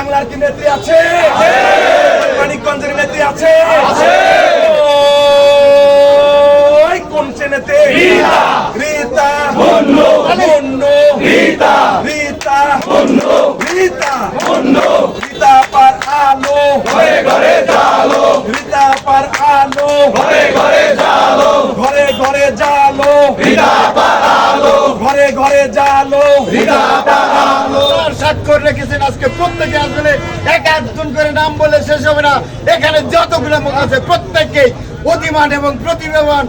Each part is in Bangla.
বাংলার কি নেত্রী আছে? মানিকগঞ্জের নেত্রী আছে? কোন সে নেত্রী? রীতা। বন্য। রীতা। রীতা। বন্য। রীতা। বন্য। রীতা পার আলো। ঘরে ঘরে জালো রীতা পার আলো। ঘরে ঘরে জালো ঘরে ঘরে জালো রীতা পার আলো ঘরে ঘরে জালো রীতা পার আলো তার স্বাক্ষর রেখেছেন আজকে প্রত্যেকে আসলে এক একজন করে নাম বলে শেষ হবে না। এখানে যতগুলো আছে, প্রত্যেককে অতিমান এবং প্রতিভাবান,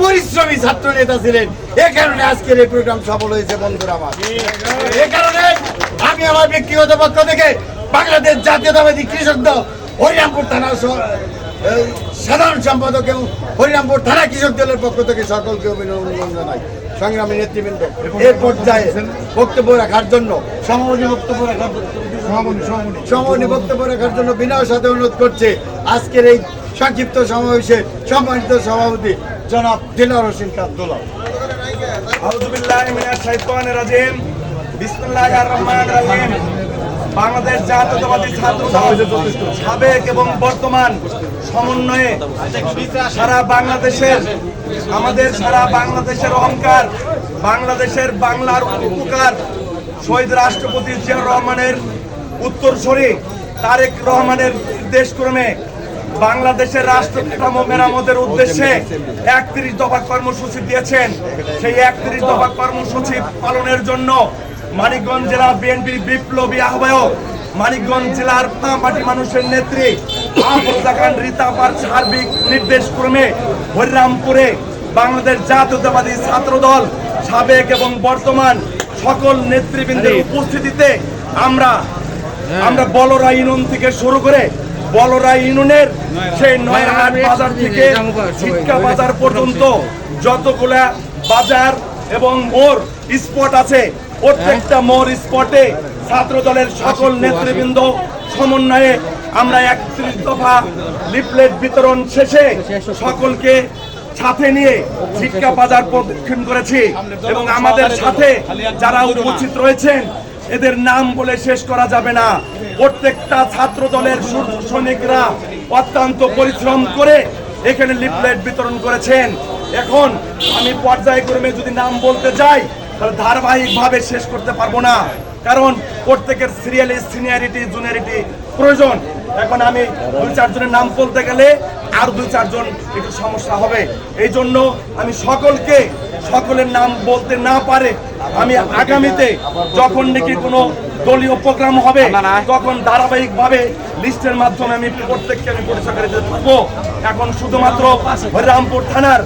পরিশ্রমী ছাত্র নেতা ছিলেন। এ কারণে আজকের এই প্রোগ্রাম সফল হয়েছে, বন্ধুরা আমার। এ কারণে আমি আমার ব্যক্তিগত পক্ষ থেকে বাংলাদেশ জাতীয়তাবাদী কৃষক দল, হরিরামপুর থানা সাধারণ সম্পাদক এবং হরিরামপুর থানা কৃষক দলের পক্ষ থেকে সকলকে অভিনন্দন জানাই। সংগ্রামী নেতৃবৃন্দ। এই পর্যায়ে বক্তব্য রাখার জন্য সমাপনী বক্তব্য রাখার সমাপনী বক্তব্য রাখার জন্য বিনয়ের সাথে অনুরোধ করছে। আজকের এই সংক্ষিপ্ত সমাবেশে সম্মানিত সভাপতি জনাব দিলার হোসেন কাবদুল্লাহ আউযু বিল্লাহি মিনাশ শাইতানির রাজিম। বিসমিল্লাহির রহমানির রহিম। বাংলাদেশ জাতীয়তাবাদী ছাত্র সাবেক এবং বর্তমান সমন্বয়ে সারা বাংলাদেশের, আমাদের সারা বাংলাদেশের অহংকার, বাংলাদেশের বাংলার উপকার শহীদ রাষ্ট্রপতি জিয়াউর রহমানের উত্তর উত্তরসূরি তারেক রহমানের নির্দেশক্রমে বাংলাদেশের রাষ্ট্র মেরামতের উদ্দেশ্যে একত্রিশ দফা কর্মসূচি দিয়েছেন। সেই একত্রিশ দফা কর্মসূচি পালনের জন্য মানিকগঞ্জ জেলা বিএনপির বিপ্লবী আহ্বায়ক মানিকগঞ্জ জেলার পাঁপাটি মানুষের নেত্রী আফরোজা খান রীতাপার সার্বিক নির্দেশক্রমে হরিরামপুরে বাংলাদেশ জাতীয়তাবাদী ছাত্র দল সাবেক এবং বর্তমান সকল নেতৃবৃন্দের উপস্থিতিতে আমরা আমরা বলরা ইউনিয়ন থেকে শুরু করে বলরা ইউনিয়নের সেই নয়ারহাট বাজার থেকে শিক্ষা বাজার পর্যন্ত যতগুলা বাজার এবং মোর স্পট আছে প্রত্যেকটা মোর স্পটে ছাত্র দলের সকল নেতৃবৃন্দ, সমন্বয়ে আমরা একত্রিশ দফা লিফলেট বিতরণ শেষে সকলকে সাথে নিয়ে শিক্ষা বাজার প্রদক্ষিণ করেছি এবং আমাদের সাথে যারা উপস্থিত রয়েছেন, এদের নাম বলে শেষ করা যাবে না। প্রত্যেকটা ছাত্র দলের সৈনিকরা অত্যন্ত পরিশ্রম করে এখানে লিফলেট বিতরণ করেছেন। এখন আমি পর্যায়ক্রমে যদি নাম বলতে যাই, তাহলে ধারাবাহিকভাবে শেষ করতে পারব না। কারণ প্রত্যেকের সিরিয়ালি সিনিয়রিটি জুনিয়রিটি প্রয়োজন। এখন আমি দুই চারজনের নাম বলতে গেলে আর দুই চারজন একটু সমস্যা হবে। এই জন্য আমি সকলকে সকলের নাম বলতে না পারে আমি আগামীতে যখন নাকি কোনো দলীয় প্রোগ্রাম হবে তখন ধারাবাহিকভাবে লিস্টের মাধ্যমে আমি প্রত্যেককে আমি পরিচয় করে দিতে পারব এখন শুধুমাত্র হরিরামপুর থানার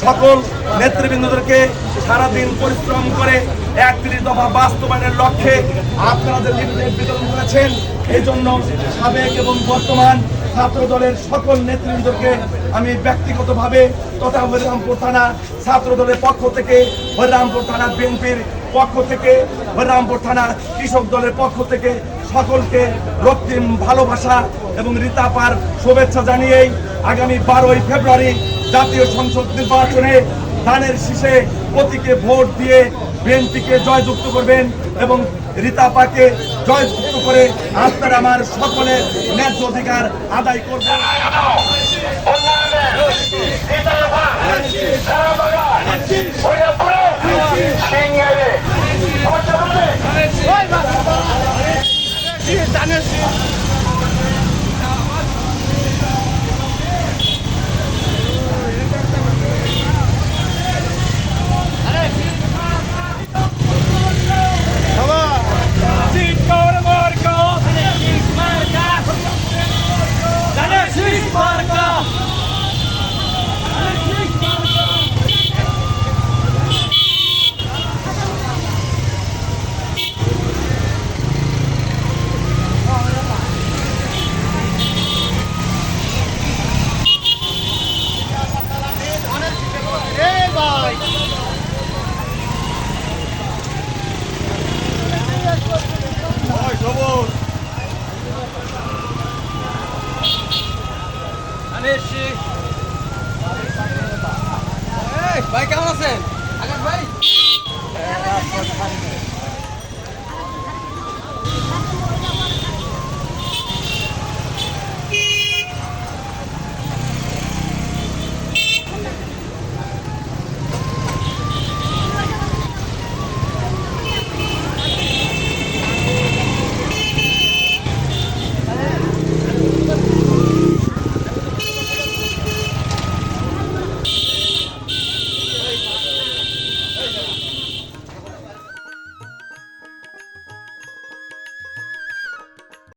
সকল নেতৃবৃন্দদেরকে সারাদিন পরিশ্রম করে একত্রিশ দফা বাস্তবায়নের লক্ষ্যে আপনারা যে বিতরণ করেছেন এই জন্য সাবেক এবং বর্তমান ছাত্র দলের সকল নেতৃবৃন্দকে আমি ব্যক্তিগতভাবে তথা হরিরামপুর থানা ছাত্র দলের পক্ষ থেকে হরিরামপুর থানা বিএনপির পক্ষ থেকে হরিরামপুর থানা কৃষক দলের পক্ষ থেকে সকলকে রক্তিম ভালোবাসা এবং রীতাপার শুভেচ্ছা জানিয়েই আগামী বারোই ফেব্রুয়ারি জাতীয় সংসদ নির্বাচনে ধানের শীষে প্রতীকে ভোট দিয়ে বিএনপিকে জয়যুক্ত করবেন এবং রীতাপাকে জয়যুক্ত করে আপনার আমার সকলের ন্যায্য অধিকার আদায় করবেন ভাই কেমন আছেন আকাশ ভাই